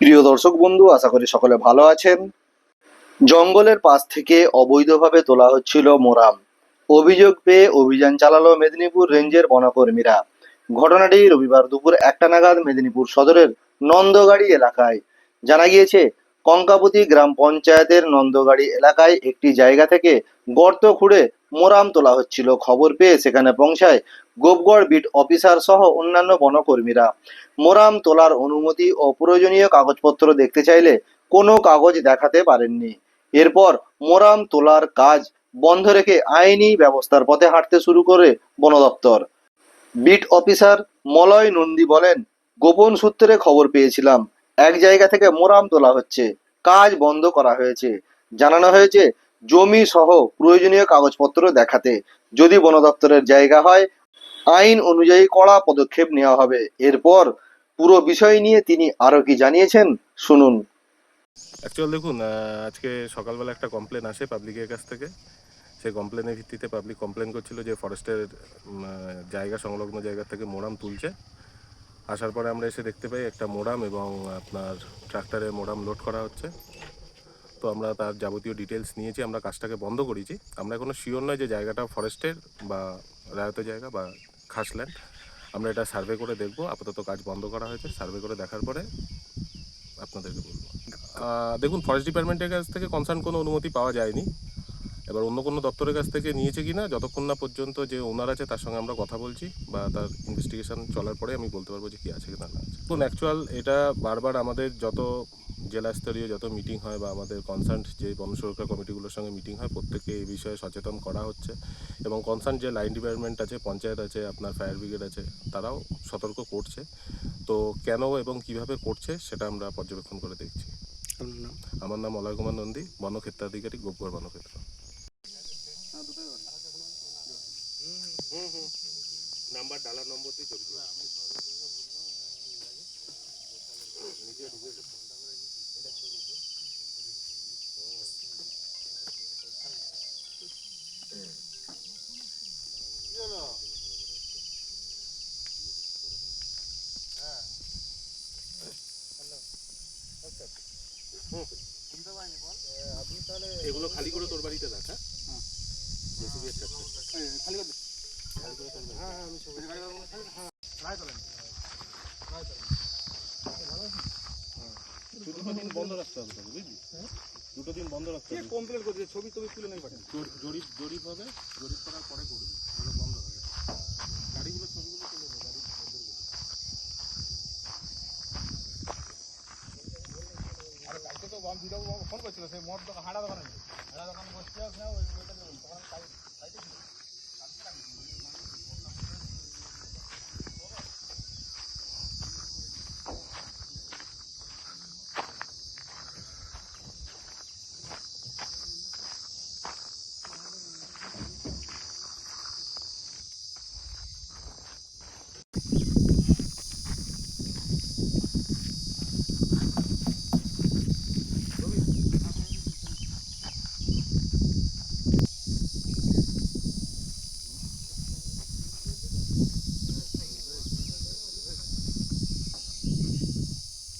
প্রিয় দর্শক বন্ধু, আশা করি সকলে ভালো আছেন। জঙ্গলের পাশ থেকে অবৈধভাবে তোলা হচ্ছিল মোরাম। অভিযোগ পেয়ে অভিযান চালালো মেদিনীপুর রেঞ্জের বনকর্মীরা। ঘটনাটি রবিবার দুপুর একটা নাগাদ মেদিনীপুর সদরের নন্দগাড়ি এলাকায়। জানা গিয়েছে, কঙ্কাপতি গ্রাম পঞ্চায়েতের নন্দগাড়ি এলাকায় একটি জায়গা থেকে গর্ত খুঁড়ে মোরাম তোলা হচ্ছিল। খবর পেয়ে সেখানে পৌঁছায় গোপগড় বিট অফিসার সহ অন্যান্য বনকর্মীরা। মোরাম তোলার অনুমতি ও প্রয়োজনীয় কাগজপত্র দেখতে চাইলে কোনো কাগজ দেখাতে পারেননি। এরপর মোরাম তোলার কাজ বন্ধ রেখে আইনি ব্যবস্থার পথে হাঁটতে শুরু করে বন দপ্তর। বিট অফিসার মলয় নন্দী বলেন, গোপন সূত্রে খবর পেয়েছিলাম। এক জায়গা থেকে মোরাম তোলা হচ্ছে। কাজ বন্ধ করা হয়েছে। জানানো হয়েছে, জমি সহ প্রয়োজনীয় কাগজপত্র দেখাতে। যদি বন দপ্তরের জায়গা হয় আইন অনুযায়ী কড়া পদক্ষেপ নেওয়া হবে। এরপর পুরো বিষয় নিয়ে তিনি আরও কি জানিয়েছেন, শুনুন। অ্যাকচুয়াল দেখুন আজকে সকালবেলা একটা কমপ্লেন আসে পাবলিকের কাছ থেকে। সেই কমপ্লেনের ভিত্তিতে পাবলিক কমপ্লেন করছিল যে ফরেস্টের জায়গা, সংলগ্ন জায়গা থেকে মোরাম তুলছে। আসার পরে আমরা এসে দেখতে পাই একটা মোরাম এবং আপনার ট্রাক্টরে মোরাম লোড করা হচ্ছে। তো আমরা তার যাবতীয় ডিটেলস নিয়েছি, আমরা কাজটাকে বন্ধ করেছি। আমরা এখনও শিওর নয় যে জায়গাটা ফরেস্টের বা রায়ত জায়গা বা খাসল্যান্ড। আমরা এটা সার্ভে করে দেখব, আপাতত কাজ বন্ধ করা হয়েছে। সার্ভে করে দেখার পরে আপনাদেরকে বলব। দেখুন ফরেস্ট ডিপার্টমেন্টের কাছ থেকে কনসার্ন কোনো অনুমতি পাওয়া যায়নি। এবার অন্য কোনো দপ্তরের কাছ থেকে নিয়েছে কি না যতক্ষণ না পর্যন্ত যে ওনার আছে তার সঙ্গে আমরা কথা বলছি বা তার ইনভেস্টিগেশন চলার পরে আমি বলতে পারব যে কী আছে কি না না আছে। দেখুন অ্যাকচুয়াল এটা বারবার আমাদের যত জেলা স্তরীয় যত মিটিং হয় বা আমাদের কনসার্ন যে বন সুরক্ষা কমিটিগুলোর সঙ্গে মিটিং হয় প্রত্যেকে এই বিষয়ে সচেতন করা হচ্ছে এবং কনসার্ন যে লাইন ডিপার্টমেন্ট আছে পঞ্চায়েত আছে আপনার ফায়ার ব্রিগেড আছে তারাও সতর্ক করছে তো কেন এবং কীভাবে করছে সেটা আমরা পর্যবেক্ষণ করে দেখছি আমার নাম অলয় কুমার নন্দী বনক্ষেত্রাধিকারী গোপগড় বনক্ষেত্র নাম্বার ডালার নম্বর দিয়ে চলবে এগুলো খালি করে তোর বাড়িতে রাখ হ্যাঁ? দুটো দিন বন্ধ রাখতে হবে বুঝলি? দুটো দিন বন্ধ রাখতে হবে। কমপ্লেন করছে? ছবি টবি তুলে নেই পাঠান। জরিপ জরিপ হবে? জরিপ করার পরে করবি এগুলো বন্ধ হবে গাড়িগুলো ছবিগুলো তুলে নে গাড়ি ভিডিও ফোন করছিল, সেই মোট হাড়া দোকানে হাড়া দোকানে বসছে ওখানে ওই ওইটা তখন সাই- সাইডে ছিল।